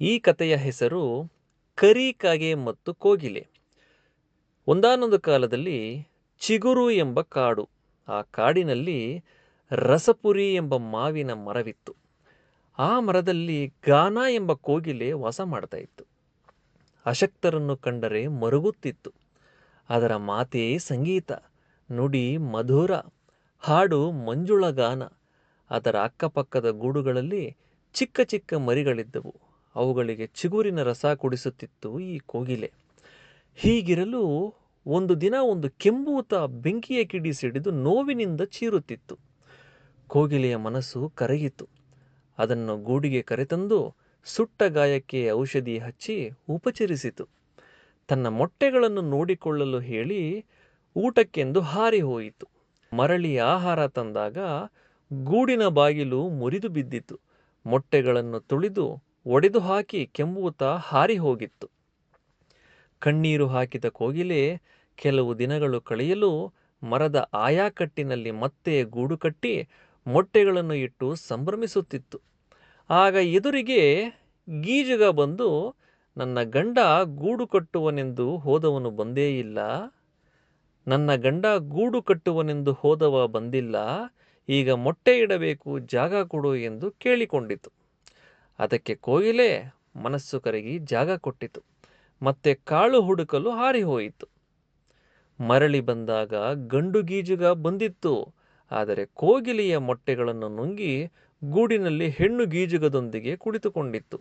ಈ ಕಥೆಯ ಹೆಸರು ಕರಿ ಕಾಗೆ ಮತ್ತು ಕೋಗಿಲೆ. ಒಂದಾನೊಂದು ಕಾಲದಲ್ಲಿ ಚಿಗುರು ಎಂಬ ಕಾಡು, ಆ ಕಾಡಿನಲ್ಲಿ ರಸಪುರಿ ಎಂಬ ಮಾವಿನ ಮರವಿತ್ತು. ಆ ಮರದಲ್ಲಿ ಗಾನ ಎಂಬ ಕೋಗಿಲೆ ವಾಸ ಮಾಡ್ತಾ ಇತ್ತು. ಅಶಕ್ತರನ್ನು ಕಂಡರೆ ಮರುಗುತ್ತಿತ್ತು. ಅದರ ಮಾತೇ ಸಂಗೀತ, ನುಡಿ ಮಧುರ, ಹಾಡು ಮಂಜುಳ ಗಾನ ಅದರ ಅಕ್ಕಪಕ್ಕದ ಗೂಡುಗಳಲ್ಲಿ ಚಿಕ್ಕ ಚಿಕ್ಕ ಮರಿಗಳಿದ್ದವು. ಅವುಗಳಿಗೆ ಚಿಗುರಿನ ರಸ ಕುಡಿಸುತ್ತಿತ್ತು ಈ ಕೋಗಿಲೆ. ಹೀಗಿರಲು ಒಂದು ದಿನ ಒಂದು ಕೆಂಬೂತ ಬೆಂಕಿಯ ಕಿಡಿ ಸಿಡಿದು ನೋವಿನಿಂದ ಚೀರುತ್ತಿತ್ತು. ಕೋಗಿಲೆಯ ಮನಸ್ಸು ಕರಗಿತು ಅದನ್ನು ಗೂಡಿಗೆ ಕರೆತಂದು ಸುಟ್ಟ ಗಾಯಕ್ಕೆ ಔಷಧಿ ಹಚ್ಚಿ ಉಪಚರಿಸಿತು. ತನ್ನ ಮೊಟ್ಟೆಗಳನ್ನು ನೋಡಿಕೊಳ್ಳಲು ಹೇಳಿ ಊಟಕ್ಕೆಂದು ಹಾರಿ ಹೋಯಿತು. ಮರಳಿ ಆಹಾರ ತಂದಾಗ ಗೂಡಿನ ಬಾಗಿಲು ಮುರಿದು ಬಿದ್ದಿತು. ಮೊಟ್ಟೆಗಳನ್ನು ತುಳಿದು ಒಡೆದು ಹಾಕಿ ಕೆಂಬೂತ ಹಾರಿ ಹೋಗಿತ್ತು. ಕಣ್ಣೀರು ಹಾಕಿದ ಕೋಗಿಲೆ ಕೆಲವು ದಿನಗಳು ಕಳೆಯಲು ಮರದ ಆಯಾಕಟ್ಟಿನಲ್ಲಿ ಮತ್ತೆ ಗೂಡು ಕಟ್ಟಿ ಮೊಟ್ಟೆಗಳನ್ನು ಇಟ್ಟು ಸಂಭ್ರಮಿಸುತ್ತಿತ್ತು. ಆಗ ಎದುರಿಗೆ ಗೀಜುಗ ಬಂದು, ನನ್ನ ಗಂಡ ಗೂಡು ಕಟ್ಟುವನೆಂದು ಹೋದವನು ಬಂದೇ ಇಲ್ಲ. ನನ್ನ ಗಂಡ ಗೂಡು ಕಟ್ಟುವನೆಂದು ಹೋದವ ಬಂದಿಲ್ಲ. ಈಗ ಮೊಟ್ಟೆ ಇಡಬೇಕು, ಜಾಗ ಕೊಡು ಎಂದು ಕೇಳಿಕೊಂಡಿತು. ಅದಕ್ಕೆ ಕೋಗಿಲೆ ಮನಸ್ಸು ಕರಗಿ ಜಾಗ ಕೊಟ್ಟಿತು. ಮತ್ತೆ ಕಾಳು ಹುಡುಕಲು ಹಾರಿ ಹೋಯಿತು. ಮರಳಿ ಬಂದಾಗ ಗಂಡು ಗೀಜುಗ ಬಂದಿತ್ತು. ಆದರೆ ಕೋಗಿಲೆಯ ಮೊಟ್ಟೆಗಳನ್ನು ನುಂಗಿ ಗೂಡಿನಲ್ಲಿ ಹೆಣ್ಣು ಗೀಜುಗದೊಂದಿಗೆ ಕುಳಿತುಕೊಂಡಿತ್ತು.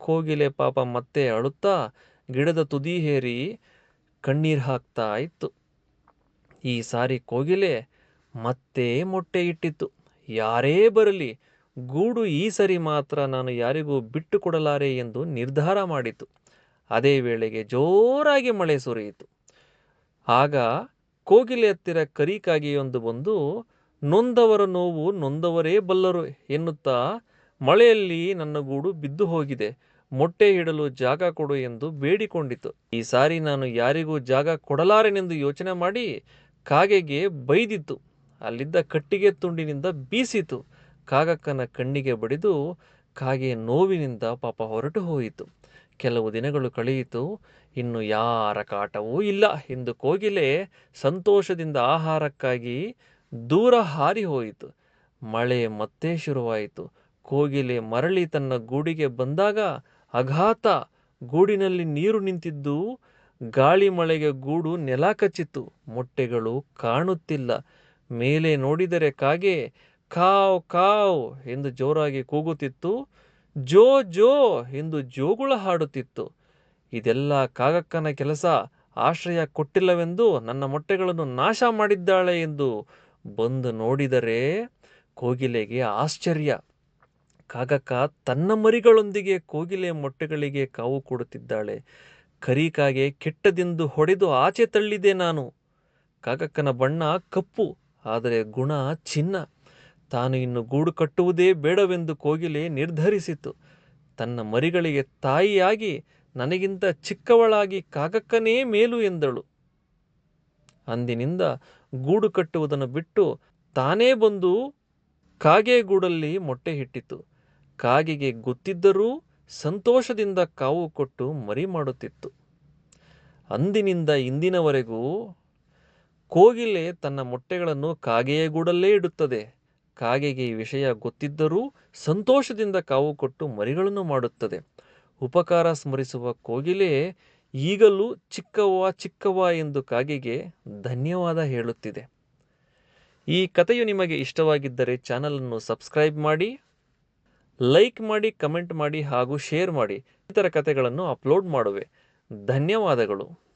ಕೋಗಿಲೆ ಪಾಪ ಮತ್ತೆ ಅಳುತ್ತಾ ಗಿಡದ ತುದಿ ಹೇರಿ ಕಣ್ಣೀರು ಹಾಕ್ತಾ ಇತ್ತು. ಈ ಸಾರಿ ಕೋಗಿಲೆ ಮತ್ತೆ ಮೊಟ್ಟೆ ಇಟ್ಟಿತ್ತು. ಯಾರೇ ಬರಲಿ ಗೂಡು ಈ ಸರಿ ಮಾತ್ರ ನಾನು ಯಾರಿಗೂ ಬಿಟ್ಟು ಕೊಡಲಾರೆ ಎಂದು ನಿರ್ಧಾರ ಮಾಡಿತು. ಅದೇ ವೇಳೆಗೆ ಜೋರಾಗಿ ಮಳೆ ಸುರಿಯಿತು. ಆಗ ಕೋಗಿಲೆ ಹತ್ತಿರ ಕರಿಕಾಗಿಯೊಂದು ಬಂದು, ನೊಂದವರ ನೋವು ನೊಂದವರೇ ಬಲ್ಲರು ಎನ್ನುತ್ತಾ ಮಳೆಯಲ್ಲಿ ನನ್ನ ಗೂಡು ಬಿದ್ದು ಹೋಗಿದೆ. ಮೊಟ್ಟೆ ಇಡಲು ಜಾಗ ಕೊಡು ಎಂದು ಬೇಡಿಕೊಂಡಿತು. ಈ ಸಾರಿ ನಾನು ಯಾರಿಗೂ ಜಾಗ ಕೊಡಲಾರೆನೆಂದು ಯೋಚನೆ ಮಾಡಿ ಕಾಗೆಗೆ ಬೈದಿತ್ತು. ಅಲ್ಲಿದ್ದ ಕಟ್ಟಿಗೆ ತುಂಡಿನಿಂದ ಬೀಸಿತು. ಕಾಗಕ್ಕನ ಕಣ್ಣಿಗೆ ಬಡಿದು ಕಾಗೆ ನೋವಿನಿಂದ ಪಾಪ ಹೊರಟು ಹೋಯಿತು. ಕೆಲವು ದಿನಗಳು ಕಳೆಯಿತು, ಇನ್ನು ಯಾರ ಕಾಟವೂ ಇಲ್ಲ ಎಂದು ಕೋಗಿಲೆ ಸಂತೋಷದಿಂದ ಆಹಾರಕ್ಕಾಗಿ ದೂರ ಹಾರಿ ಹೋಯಿತು. ಮಳೆ ಮತ್ತೆ ಶುರುವಾಯಿತು. ಕೋಗಿಲೆ ಮರಳಿ ತನ್ನ ಗೂಡಿಗೆ ಬಂದಾಗ ಅಘಾತ ಗೂಡಿನಲ್ಲಿ ನೀರು ನಿಂತಿದ್ದು ಗಾಳಿ ಮಳೆಗೆ ಗೂಡು ನೆಲ ಕಚ್ಚಿತ್ತು. ಮೊಟ್ಟೆಗಳು ಕಾಣುತ್ತಿಲ್ಲ. ಮೇಲೆ ನೋಡಿದರೆ ಕಾಗೆ ಕಾವ್ ಕಾವ್ ಎಂದು ಜೋರಾಗಿ ಕೂಗುತ್ತಿತ್ತು. ಜೋ ಜೋ ಎಂದು ಜೋಗುಳ ಹಾಡುತ್ತಿತ್ತು. ಇದೆಲ್ಲ ಕಾಗಕ್ಕನ ಕೆಲಸ. ಆಶ್ರಯ ಕೊಟ್ಟಿಲ್ಲವೆಂದು ನನ್ನ ಮೊಟ್ಟೆಗಳನ್ನು ನಾಶ ಮಾಡಿದ್ದಾಳೆ ಎಂದು ಬಂದು ನೋಡಿದರೆ ಕೋಗಿಲೆಗೆ ಆಶ್ಚರ್ಯ. ಕಾಗಕ್ಕ ತನ್ನ ಮರಿಗಳೊಂದಿಗೆ ಕೋಗಿಲೆ ಮೊಟ್ಟೆಗಳಿಗೆ ಕಾವು ಕೊಡುತ್ತಿದ್ದಾಳೆ. ಕರಿಕಾಗೆ ಕೆಟ್ಟದೆಂದು ಹೊಡೆದು ಆಚೆ ತಳ್ಳಿದೆ ನಾನು. ಕಾಗಕ್ಕನ ಬಣ್ಣ ಕಪ್ಪು, ಆದರೆ ಗುಣ ಚಿನ್ನ. ತಾನು ಇನ್ನು ಗೂಡು ಕಟ್ಟುವುದೇ ಬೇಡವೆಂದು ಕೋಗಿಲೆ ನಿರ್ಧರಿಸಿತು. ತನ್ನ ಮರಿಗಳಿಗೆ ತಾಯಿಯಾಗಿ ನನಗಿಂತ ಚಿಕ್ಕವಳಾಗಿ ಕಾಗಕ್ಕನೇ ಮೇಲು ಎಂದಳು. ಅಂದಿನಿಂದ ಗೂಡು ಕಟ್ಟುವುದನ್ನು ಬಿಟ್ಟು ತಾನೇ ಬಂದು ಕಾಗೆ ಗೂಡಲ್ಲಿ ಮೊಟ್ಟೆ ಇಟ್ಟಿತು ಕಾಗೆಗೆ ಗೊತ್ತಿದ್ದರೂ ಸಂತೋಷದಿಂದ ಕಾವು ಕೊಟ್ಟು ಮರಿ ಮಾಡುತ್ತಿತ್ತು. ಅಂದಿನಿಂದ ಇಂದಿನವರೆಗೂ ಕೋಗಿಲೆ ತನ್ನ ಮೊಟ್ಟೆಗಳನ್ನು ಕಾಗೆಯ ಗೂಡಲ್ಲೇ ಇಡುತ್ತದೆ. ಕಾಗೆಗೆ ಈ ವಿಷಯ ಗೊತ್ತಿದ್ದರೂ ಸಂತೋಷದಿಂದ ಕಾವು ಕೊಟ್ಟು ಮರಿಗಳನ್ನು ಮಾಡುತ್ತದೆ. ಉಪಕಾರ ಸ್ಮರಿಸುವ ಕೋಗಿಲೆ ಈಗಲೂ ಚಿಕ್ಕವ್ವ ಚಿಕ್ಕವ್ವ ಎಂದು ಕಾಗೆಗೆ ಧನ್ಯವಾದ ಹೇಳುತ್ತಿದೆ. ಈ ಕಥೆಯು ನಿಮಗೆ ಇಷ್ಟವಾಗಿದ್ದರೆ ಚಾನಲನ್ನು ಸಬ್ಸ್ಕ್ರೈಬ್ ಮಾಡಿ, ಲೈಕ್ ಮಾಡಿ, ಕಮೆಂಟ್ ಮಾಡಿ ಹಾಗೂ ಶೇರ್ ಮಾಡಿ. ಇತರ ಕಥೆಗಳನ್ನು ಅಪ್ಲೋಡ್ ಮಾಡುವೆ. ಧನ್ಯವಾದಗಳು.